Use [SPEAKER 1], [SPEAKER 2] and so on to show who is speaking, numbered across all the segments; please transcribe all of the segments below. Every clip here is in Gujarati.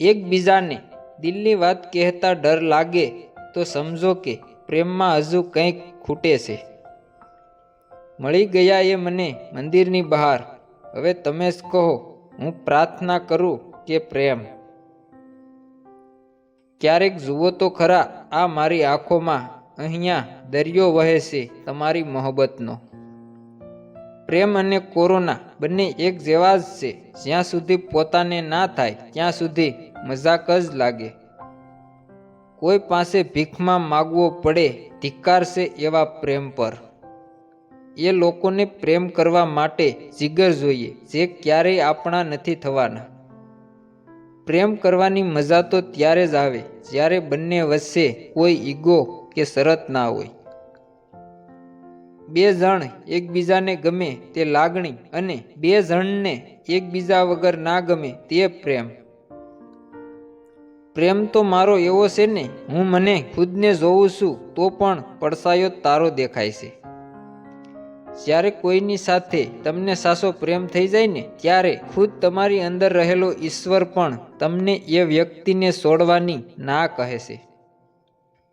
[SPEAKER 1] એકબીજાને દિલની વાત કહેતા ડર લાગે તો સમજો કે પ્રેમમાં હજુ કંઈક ખૂટે છે. મળી ગયા એ મને મંદિરની બહાર. હવે તમે જ કહો, હું પ્રાર્થના કરું કે પ્રેમ. ક્યારેક જુઓ તો ખરા, આ મારી આંખોમાં અહીંયા દરિયો વહે છે તમારી મોહબ્બતનો. પ્રેમ અને કોરોના બંને એક જેવા જ છે. જ્યાં સુધી પોતાને ના થાય, ત્યાં સુધી મજાક જ લાગે. કોઈ પાસે ભીખમાં માગવો પડે ધિક્કારશે એવા પ્રેમ પર. એ લોકોને પ્રેમ કરવા માટે જીગર જોઈએ, જે ક્યારેય આપણા નથી થવાના. પ્રેમ કરવાની મજા તો ત્યારે જ આવે, જ્યારે બંને વચ્ચે કોઈ ઈગો કે શરત ના હોય. બે જણ એકબીજાને ગમે તે લાગણી અને બે જણને એકબીજા વગર ના ગમે તે પ્રેમ. પ્રેમ તો મારો એવો છે ને, હું મને ખુદને જોઉં છું, તો પણ પડસાયો તારો દેખાય છે. જ્યારે કોઈની સાથે તમને સાસો પ્રેમ થઈ જાય ને, ત્યારે ખુદ તમારી અંદર રહેલો ઈશ્વર પણ તમને એ વ્યક્તિને છોડવાની ના કહે છે.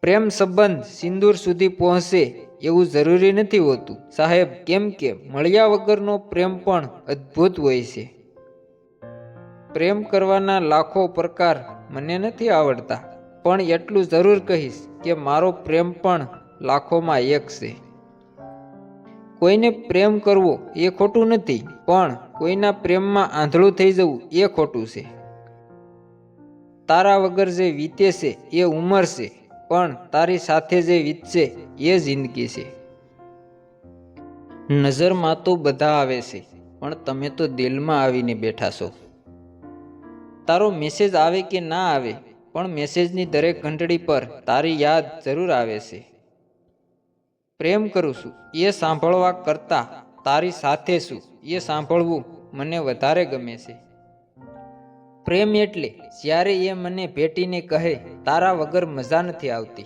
[SPEAKER 1] પ્રેમ સંબંધ સિંદૂર સુધી પહોંચે એવું જરૂરી નથી હોતું. સાહેબ, કેમ કે મળ્યા વગરનો પ્રેમ પણ અદ્ભુત હોય છે. પ્રેમ કરવાના લાખો પ્રકાર મને નથી આવડતા, પણ એટલું જરૂર કહીશ કે મારો પ્રેમ પણ લાખોમાં એક છે. કોઈને પ્રેમ કરવો એ ખોટું નથી, પણ કોઈના પ્રેમમાં આંધળું થઈ જવું એ ખોટું છે. તારા વગર જે વીતે છે એ ઉંમર છે, પણ તારી સાથે જે વીતશે એ જિંદગી છે. નજરમાં તો બધા આવે છે, પણ તમે તો દિલમાં આવીને બેઠા છો. તારો મેસેજ આવે કે ના આવે, પણ મેસેજની દરેક ઘંટડી પર તારી યાદ જરૂર આવે છે. પ્રેમ કરું છું, એ સાંભળવા કરતાં તારી સાથે છું, એ સાંભળવું મને વધારે ગમે છે. પ્રેમ એટલે જ્યારે એ મને ભેટીને કહે, તારા વગર મજા નથી આવતી.